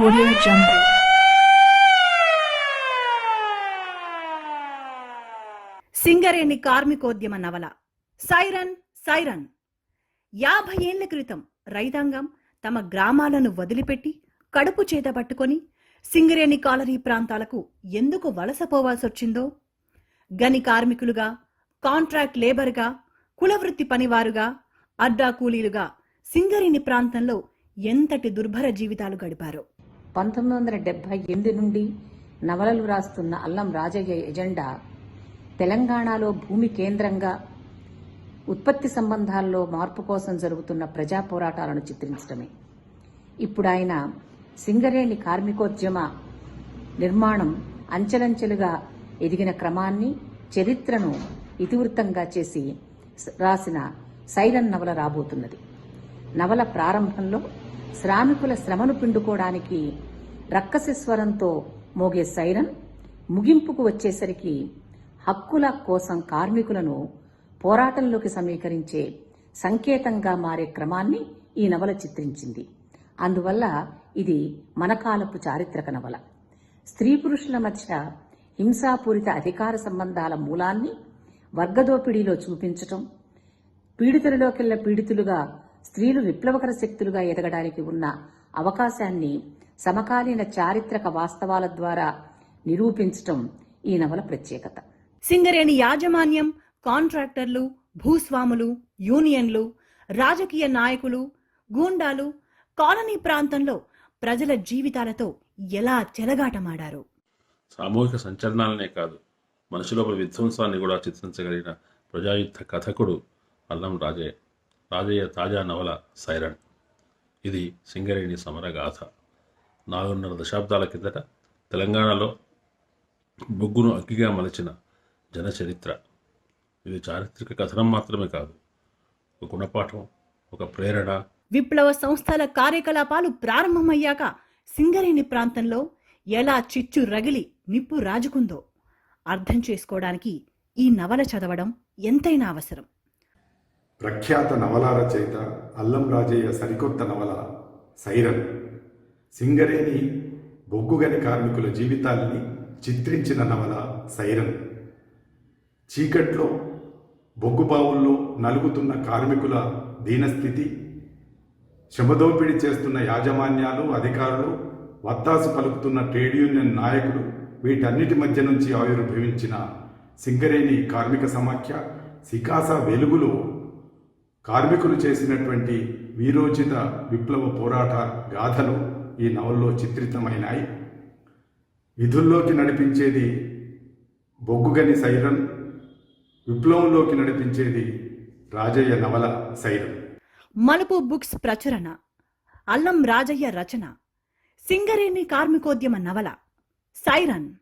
Audio Jungle. Singareni కార్మికోద్యమ నవల. Siren siren యాభై ఏళ్ళ క్రితం రైతాంగం తమ గ్రామాలను వదిలిపెట్టి కడుపు చేత పట్టుకొని సింగరేణి కాలనీ ప్రాంతాలకు ఎందుకు వలసపోవాల్సొచ్చిందో గని కార్మికులుగా కాంట్రాక్ట్ లేబర్గా కులవృత్తి పనివారుగా అడ్డా కూలీలుగా సింగరేణి ప్రాంతంలో ఎంతటి దుర్భర జీవితాలు గడిపారో? పంతొమ్మిది వందల డెబ్బై ఎనిమిది నుండి నవలలు రాస్తున్న అల్లం రాజయ్య ఎజెండా తెలంగాణలో భూమి కేంద్రంగా ఉత్పత్తి సంబంధాల్లో మార్పు కోసం జరుగుతున్న ప్రజా పోరాటాలను చిత్రించడమే. ఇప్పుడు ఆయన సింగరేణి కార్మికోద్యమ నిర్మాణం అంచెలంచెలుగా ఎదిగిన క్రమాన్ని చరిత్రను ఇతివృత్తంగా చేసి రాసిన సైరన్ నవల రాబోతున్నది. నవల ప్రారంభంలో శ్రామికుల శ్రమను పిండుకోవడానికి రక్కసిస్వరంతో మోగే సైరన్ ముగింపుకు వచ్చేసరికి హక్కుల కోసం కార్మికులను పోరాటంలోకి సమీకరించే సంకేతంగా మారే క్రమాన్ని ఈ నవల చిత్రించింది. అందువల్ల ఇది మనకాలపు చారిత్రక నవల. స్త్రీ పురుషుల మధ్య హింసాపూరిత అధికార సంబంధాల మూలాన్ని వర్గదోపిడీలో చూపించటం పీడితులలోకెల్ల పీడితులుగా స్త్రీలు విప్లవకర శక్తులుగా ఎదగడానికి ఉన్న అవకాశాన్ని సమకాలీన చారిత్రక వాస్తవాల ద్వారా నిరూపించటం ఈ నవల ప్రత్యేకత. సింగరేణి యాజమాన్యం కాంట్రాక్టర్లు భూస్వాములు యూనియన్లు రాజకీయ నాయకులు గూండాలు కాలనీ ప్రాంతంలో ప్రజల జీవితాలతో ఎలా చెలగాటమాడారు? సామూహిక సంచలనాలనే కాదు మనిషి లోపల విధ్వంసాన్ని కూడా చిత్రించగలిగిన ప్రజాయుద్ధ కథకుడు అల్లం రాజయ్య. రాజయ్య తాజా నవల సైరన్. ఇది సింగరేణి సమరగాథ నాలుగున్నర దశాబ్దాల కిందట తెలంగాణలో బొగ్గును అగ్గిగా మలచిన జనచరిత్ర. ఇది చారిత్రక కథనం మాత్రమే కాదు ఒక గుణపాఠం ఒక ప్రేరణ. విప్లవ సంస్థల కార్యకలాపాలు ప్రారంభమయ్యాక సింగరేణి ప్రాంతంలో ఎలా చిచ్చు రగిలి నిప్పు రాజుకుందో అర్థం చేసుకోవడానికి ఈ నవల చదవడం ఎంతైనా అవసరం. ప్రఖ్యాత నవల రచయిత అల్లం రాజయ్య సరికొత్త నవల సైరన్ సింగరేణి బొగ్గుగని కార్మికుల జీవితాల్ని చిత్రించిన నవల సైరన్ చీకట్లో బొగ్గుబావుల్లో నలుగుతున్న కార్మికుల దీనస్థితి శమదోపిడి చేస్తున్న యాజమాన్యాలు అధికారులు వత్తాసు పలుకుతున్న ట్రేడ్ యూనియన్ నాయకులు వీటన్నిటి మధ్య నుంచి ఆవిర్భవించిన సింగరేణి కార్మిక సమాఖ్య సికాస వెలుగులో కార్మికులు చేసినటువంటి వీరోచిత విప్లవ పోరాట గాథలు ఈ నవల్లో చిత్రితమైనాయి. విధుల్లోకి నడిపించేది బొగ్గుగని సైరన్ విప్లవంలోకి నడిపించేది రాజయ్య నవల సైరన్. మలుపు బుక్స్ ప్రచురణ అల్లం రాజయ్య రచన సింగరేణి కార్మికోద్యమ నవల సైరన్.